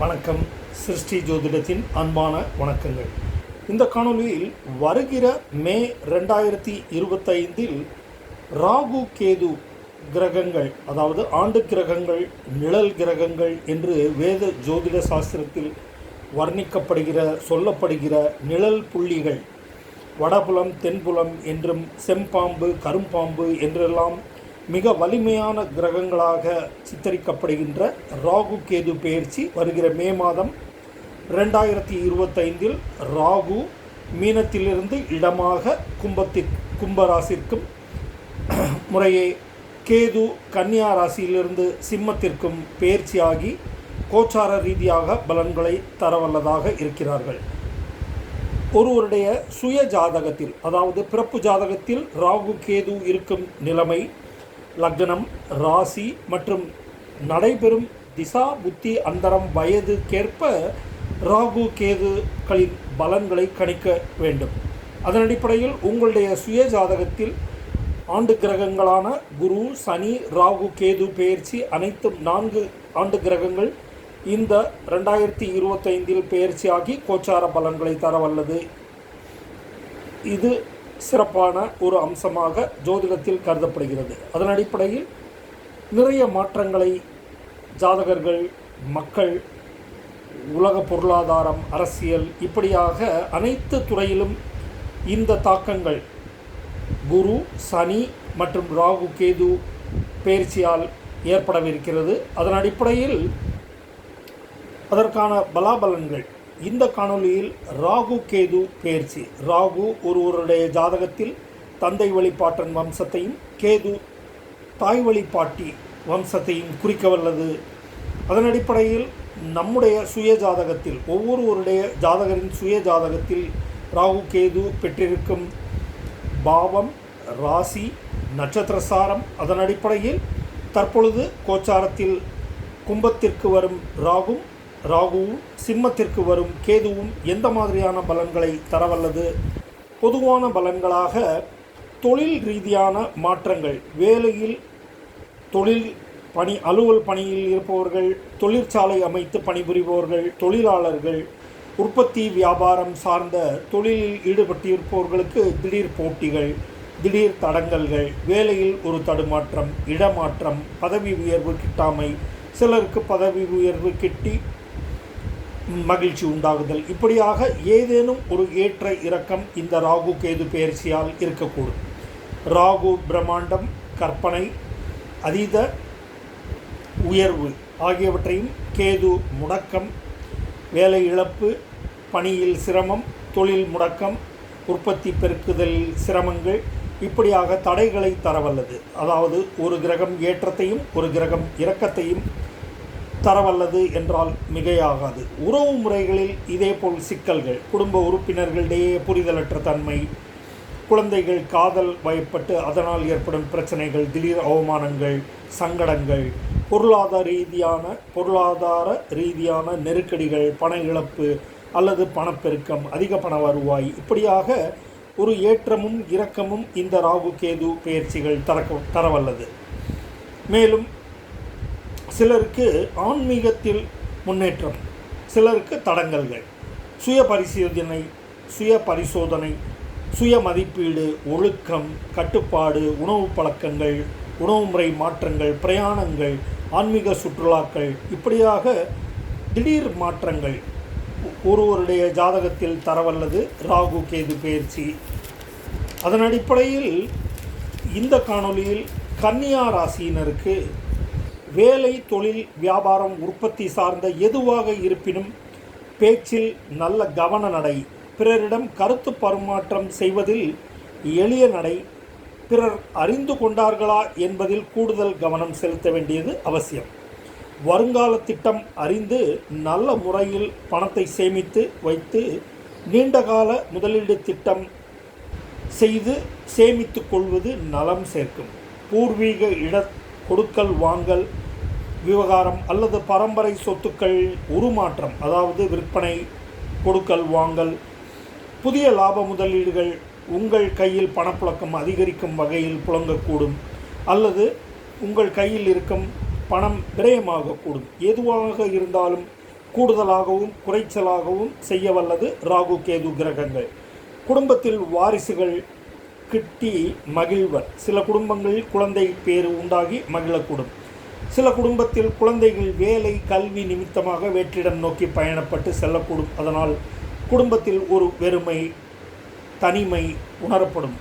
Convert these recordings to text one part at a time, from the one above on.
வணக்கம். சிருஷ்டி ஜோதிடத்தின் அன்பான வணக்கங்கள். இந்த காணொலியில் வருகிற மே ரெண்டாயிரத்தி இருபத்தைந்தில் ராகு கேது கிரகங்கள் அதாவது ஆண்டு கிரகங்கள் நிழல் கிரகங்கள் என்று வேத ஜோதிட சாஸ்திரத்தில் வர்ணிக்கப்படுகிற சொல்லப்படுகிற நிழல் புள்ளிகள் வடபுலம் தென்புலம் என்றும் செம்பாம்பு கரும்பாம்பு என்றெல்லாம் மிக வலிமையான கிரகங்களாக சித்தரிக்கப்படுகின்ற ராகு கேது பெயர்ச்சி வருகிற மே மாதம் ரெண்டாயிரத்தி இருபத்தைந்தில் ராகு மீனத்திலிருந்து இடமாக கும்பத்திற் கும்பராசிற்கும் முறையே கேது கன்னியா ராசியிலிருந்து சிம்மத்திற்கும் பெயர்ச்சியாகி கோச்சார ரீதியாக பலன்களை தரவல்லதாக இருக்கிறார்கள். ஒருவருடைய சுய ஜாதகத்தில் அதாவது பிறப்பு ஜாதகத்தில் ராகு கேது இருக்கும் நிலைமை லக்னம் ராசி மற்றும் நடைபெறும் திசா புத்தி அந்தரம் வயதுக்கேற்ப ராகு கேதுகளின் பலன்களை கணிக்க வேண்டும். அதன் அடிப்படையில் உங்களுடைய சுய ஜாதகத்தில் ஆண்டு கிரகங்களான குரு சனி ராகு கேது பெயர்ச்சி அனைத்தும் நான்கு ஆண்டு கிரகங்கள். இந்த ரெண்டாயிரத்தி இருபத்தைந்தில் பெயர்ச்சியாகி கோச்சார பலன்களை தரவல்லது இது சிறப்பான ஒரு அம்சமாக ஜோதிடத்தில் கருதப்படுகிறது. அதன் அடிப்படையில் நிறைய மாற்றங்களை ஜாதகர்கள் மக்கள் உலக பொருளாதாரம் அரசியல் இப்படியாக அனைத்து துறையிலும் இந்த தாக்கங்கள் குரு சனி மற்றும் ராகு கேது பயிற்சியால் ஏற்படவிருக்கிறது. அதன் அடிப்படையில் அதற்கான பலாபலன்கள் இந்த காணொலியில் ராகு கேது பெயர்ச்சி. ராகு ஒருவருடைய ஜாதகத்தில் தந்தை வழிபாட்டன் வம்சத்தையும் கேது தாய் வழிபாட்டி வம்சத்தையும் குறிக்க வல்லது அதன் அடிப்படையில் நம்முடைய சுய ஜாதகத்தில் ஒவ்வொருவருடைய ஜாதகரின் சுய ஜாதகத்தில் ராகு கேது பெற்றிருக்கும் பாவம் ராசி நட்சத்திரசாரம் அதன் அடிப்படையில் தற்பொழுது கோச்சாரத்தில் கும்பத்திற்கு வரும் ராகும் ராகுவும் சிம்மத்திற்கு வரும் கேதுவும் எந்த மாதிரியான பலன்களை தரவல்லது? பொதுவான பலன்களாக தொழில் ரீதியான மாற்றங்கள். வேலையில் தொழில் பணி அலுவல் பணியில் இருப்பவர்கள் தொழிற்சாலை அமைத்து பணிபுரிபவர்கள் தொழிலாளர்கள் உற்பத்தி வியாபாரம் சார்ந்த தொழிலில் ஈடுபட்டிருப்பவர்களுக்கு திடீர் போட்டிகள் திடீர் தடங்கல்கள் வேலையில் ஒரு தடுமாற்றம் இடமாற்றம் பதவி உயர்வு கிட்டாமை சிலருக்கு பதவி உயர்வு கிட்டி மகிழ்ச்சி உண்டாகுதல். இப்படியாக ஏதேனும் ஒரு ஏற்ற இறக்கம் இந்த ராகு கேது பெயர்ச்சியால் இருக்கக்கூடும். ராகு பிரம்மாண்டம் கற்பனை அதீத உயர்வு ஆகியவற்றையும் கேது முடக்கம் வேலை இழப்பு பணியில் சிரமம் தொழில் முடக்கம் உற்பத்தி பெருக்குதல் சிரமங்கள் இப்படியாக தடைகளை தரவல்லது. அதாவது ஒரு கிரகம் ஏற்றத்தையும் ஒரு கிரகம் இறக்கத்தையும் தரவல்லது என்றால் மிகையாகாது. உறவு முறைகளில் இதேபோல் சிக்கல்கள் குடும்ப உறுப்பினர்களிடையே புரிதலற்ற தன்மை குழந்தைகள் காதல் வயப்பட்டு அதனால் ஏற்படும் பிரச்சனைகள் திடீர் அவமானங்கள் சங்கடங்கள் பொருளாதார ரீதியான பொருளாதார ரீதியான நெருக்கடிகள் பண இழப்பு அல்லது பணப்பெருக்கம் அதிக பண வருவாய். இப்படியாக ஒரு ஏற்றமும் இரக்கமும் இந்த ராகு கேது பயிற்சிகள் தரக்க தரவல்லது. மேலும் சிலருக்கு ஆன்மீகத்தில் முன்னேற்றம் சிலருக்கு தடங்கல்கள். சுய பரிசோதனை சுய பரிசோதனை சுய மதிப்பீடு ஒழுக்கம் கட்டுப்பாடு உணவு பழக்கங்கள் உணவு முறை மாற்றங்கள் பிரயாணங்கள் ஆன்மீக சுற்றுலாக்கள் இப்படியாக திடீர் மாற்றங்கள். ஒருவருடைய ஜாதகத்தில் தரவல்லது ராகு கேது பயிற்சி அதன் அடிப்படையில் இந்த காணொளியில் கன்னியா ராசியினருக்கு வேலை தொழில் வியாபாரம் உற்பத்தி சார்ந்த எதுவாக இருப்பினும் பேச்சில் நல்ல கவன நடை. பிறரிடம் கருத்து பரிமாற்றம் செய்வதில் எளிய நடை. பிறர் அறிந்து கொண்டார்களா என்பதில் கூடுதல் கவனம் செலுத்த வேண்டியது அவசியம். வருங்கால திட்டம் அறிந்து நல்ல முறையில் பணத்தை சேமித்து வைத்து நீண்டகால முதலீடு திட்டம் செய்து சேமித்து கொள்வது நலம் சேர்க்கும். பூர்வீக இட கொடுக்கல் வாங்கல் விவகாரம் அல்லது பரம்பரை சொத்துக்கள் உருமாற்றம் அதாவது விற்பனை கொடுக்கல் வாங்கல் புதிய லாப முதலீடுகள் உங்கள் கையில் பணப்புழக்கம் அதிகரிக்கும் வகையில் புழங்கக்கூடும் அல்லது உங்கள் கையில் இருக்கும் பணம் விரயமாகக்கூடும். எதுவாக இருந்தாலும் கூடுதலாகவும் குறைச்சலாகவும் செய்ய வல்லது ராகு கேது கிரகங்கள். குடும்பத்தில் வாரிசுகள் கிட்டி மகிழ்வர். சில குடும்பங்களில் குழந்தை பேர் உண்டாகி மகிழக்கூடும். சில குடும்பத்தில் குழந்தைகள் வேலை கல்வி நிமித்தமாக வேற்றிடம் நோக்கி பயணப்பட்டு செல்லக்கூடும். அதனால் குடும்பத்தில் ஒரு வெறுமை தனிமை உணரப்படும்.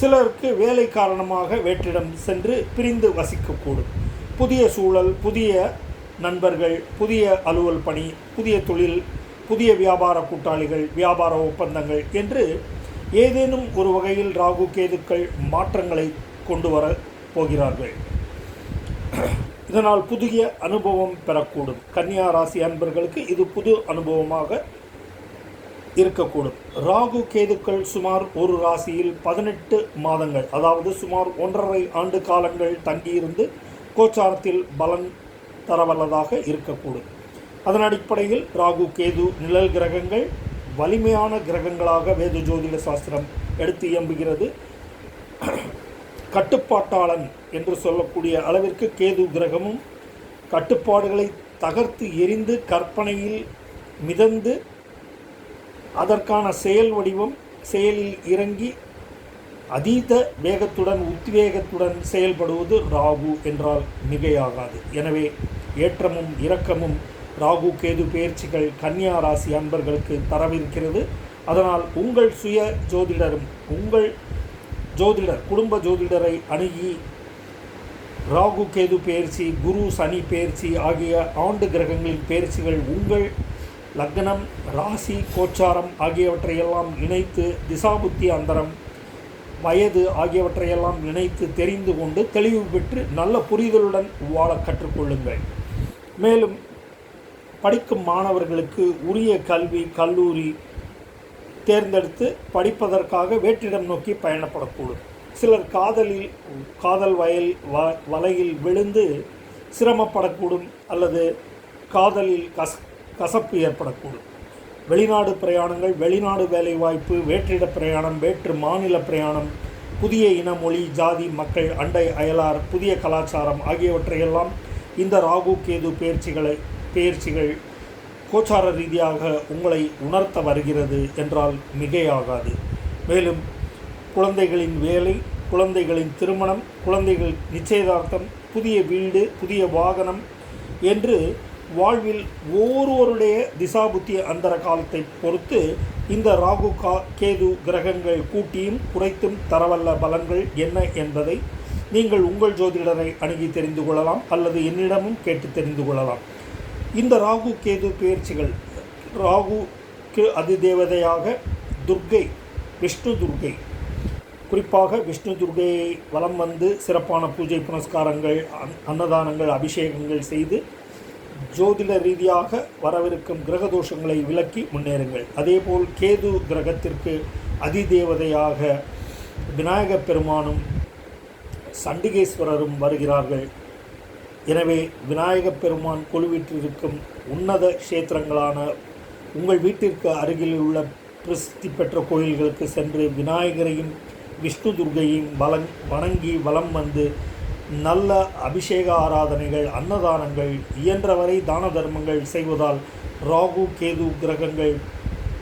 சிலருக்கு வேலை காரணமாக வேற்றிடம் சென்று பிரிந்து வசிக்கக்கூடும். புதிய சூழல் புதிய நண்பர்கள் புதிய அலுவல் பணி புதிய தொழில் புதிய வியாபார கூட்டாளிகள் வியாபார ஒப்பந்தங்கள் என்று ஏதேனும் ஒரு வகையில் ராகு கேதுக்கள் மாற்றங்களை கொண்டு வர போகிறார்கள். இதனால் புதிய அனுபவம் பெறக்கூடும். கன்னியா ராசி அன்பர்களுக்கு இது புது அனுபவமாக இருக்கக்கூடும். ராகு கேதுக்கள் சுமார் ஒரு ராசியில் பதினெட்டு மாதங்கள் அதாவது சுமார் ஒன்றரை ஆண்டு காலங்கள் தங்கியிருந்து கோச்சாரத்தில் பலன் தரவல்லதாக இருக்கக்கூடும். அதன் அடிப்படையில் ராகு கேது நிழல் கிரகங்கள் வலிமையான கிரகங்களாக வேத ஜோதிட சாஸ்திரம் எடுத்து இயம்புகிறது. கட்டுப்பாட்டாளன் என்று சொல்லக்கூடிய அளவிற்கு கேது கிரகமும் கட்டுப்பாடுகளை தகர்த்து எரிந்து கற்பனையில் மிதந்து அதற்கான செயல் வடிவம் செயலில் இறங்கி அதீத வேகத்துடன் உத்வேகத்துடன் செயல்படுவது ராகு என்றால் மிகையாகாது. எனவே ஏற்றமும் இரக்கமும் ராகு கேது பயிற்சிகள் கன்னியா ராசி அன்பர்களுக்கு தரவிருக்கிறது. அதனால் உங்கள் சுய ஜோதிடரும் உங்கள் ஜோதிடர் குடும்ப ஜோதிடரை அணுகி ராகு கேது பயிற்சி குரு சனி பயிற்சி ஆகிய ஆண்டு கிரகங்களின் பயிற்சிகள் உங்கள் லக்னம் ராசி கோச்சாரம் ஆகியவற்றையெல்லாம் இணைத்து திசாபுத்தி அந்தரம் வயது ஆகியவற்றையெல்லாம் இணைத்து தெரிந்து கொண்டு தெளிவு பெற்று நல்ல புரிதலுடன் வாழ கற்றுக்கொள்ளுங்கள். மேலும் படிக்கும் மாணவர்களுக்கு உரிய கல்வி கல்லூரி தேர்ந்தெடுத்து படிப்பதற்காக வேற்றிடம் நோக்கி பயணப்படக்கூடும். சிலர் காதலில் காதல் வயல் வ வலையில் விழுந்து சிரமப்படக்கூடும் அல்லது காதலில் கச கசப்பு ஏற்படக்கூடும். வெளிநாடு பிரயாணங்கள் வெளிநாடு வேலைவாய்ப்பு வேற்றிட பிரயாணம் வேற்று மாநில பிரயாணம் புதிய இன மொழி ஜாதி மக்கள் அண்டை அயலார் புதிய கலாச்சாரம் ஆகியவற்றையெல்லாம் இந்த ராகு கேது பயிற்சிகளை பயிற்சிகள் கோச்சார ரீதியாக உங்களை உணர்த்த வருகிறது என்றால் மிகையாகாது. மேலும் குழந்தைகளின் வேலை குழந்தைகளின் திருமணம் குழந்தைகள் நிச்சயதார்த்தம் புதிய வீடு புதிய வாகனம் என்று வாழ்வில் ஒவ்வொருவருடைய திசாபுத்திய அந்தர காலத்தை பொறுத்து இந்த ராகு கா கேது கிரகங்கள் கூட்டியும் குறைத்தும் தரவல்ல பலன்கள் என்ன என்பதை நீங்கள் உங்கள் ஜோதிடரை அணுகி தெரிந்து கொள்ளலாம் அல்லது என்னிடமும் கேட்டு தெரிந்து கொள்ளலாம். இந்த ராகு கேது பயிற்சிகள் ராகுக்கு அதிதேவதையாக துர்கை விஷ்ணு துர்கை. குறிப்பாக விஷ்ணு துர்கையை வலம் வந்து சிறப்பான பூஜை புனஸ்காரங்கள் அன்னதானங்கள் அபிஷேகங்கள் செய்து ஜோதிட ரீதியாக வரவிருக்கும் கிரக தோஷங்களை விலக்கி முன்னேறுங்கள். அதேபோல் கேது கிரகத்திற்கு அதிதேவதையாக விநாயகப் பெருமானும் சண்டிகேஸ்வரரும் வருகிறார்கள். எனவே விநாயகப் பெருமான் கொலுவிற்றிருக்கும் உன்னத க்ஷேத்திரங்களான உங்கள் வீட்டிற்கு அருகில் உள்ள பிரசித்தி பெற்ற கோயில்களுக்கு சென்று விநாயகரையும் விஷ்ணு துர்கையும் வலங் வணங்கி வலம் வந்து நல்ல அபிஷேக ஆராதனைகள் அன்னதானங்கள் இயன்றவரை தான தர்மங்கள் செய்வதால் ராகு கேது கிரகங்கள்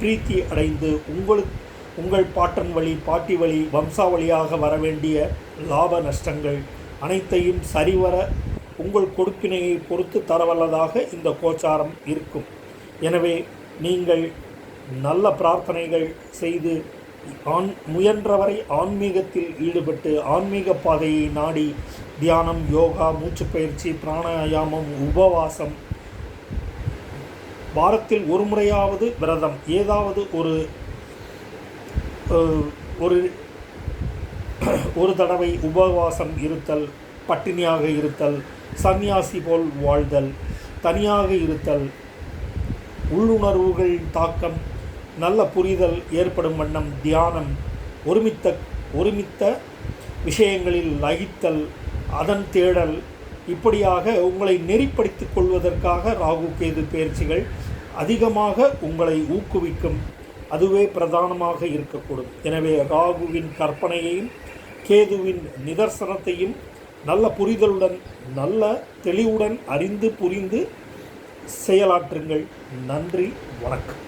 பிரீத்தி அடைந்து உங்களுக்கு உங்கள் பாட்டன் வழி பாட்டி வழி வம்சாவளியாக வரவேண்டிய லாப நஷ்டங்கள் அனைத்தையும் சரிவர உங்கள் கொடுப்பினையை பொறுத்து தரவல்லதாக இந்த கோச்சாரம் இருக்கும். எனவே நீங்கள் நல்ல பிரார்த்தனைகள் செய்து ஆண் முயன்றவரை ஆன்மீகத்தில் ஈடுபட்டு ஆன்மீக பாதையை நாடி தியானம் யோகா மூச்சு பயிற்சி பிராணாயாமம் உபவாசம் வாரத்தில் ஒரு முறையாவது விரதம் ஏதாவது ஒரு ஒரு ஒரு தடவை உபவாசம் இருத்தல் பட்டினியாக இருத்தல் சந்நியாசி போல் வாழ்தல் தனியாக இருத்தல் உள்ளுணர்வுகளின் தாக்கம் நல்ல புரிதல் ஏற்படும் வண்ணம் தியானம் ஒருமித்த ஒருமித்த விஷயங்களில் லகித்தல் அதன் தேடல். இப்படியாக உங்களை நெறிப்படுத்திக் கொள்வதற்காக ராகு கேது பயிற்சிகள் அதிகமாக உங்களை ஊக்குவிக்கும். அதுவே பிரதானமாக இருக்கக்கூடும். எனவே ராகுவின் கற்பனையையும் கேதுவின் நிதர்சனத்தையும் நல்ல புரிதலுடன் நல்ல தெளிவுடன் அறிந்து புரிந்து செயலாற்றுங்கள். நன்றி வணக்கம்.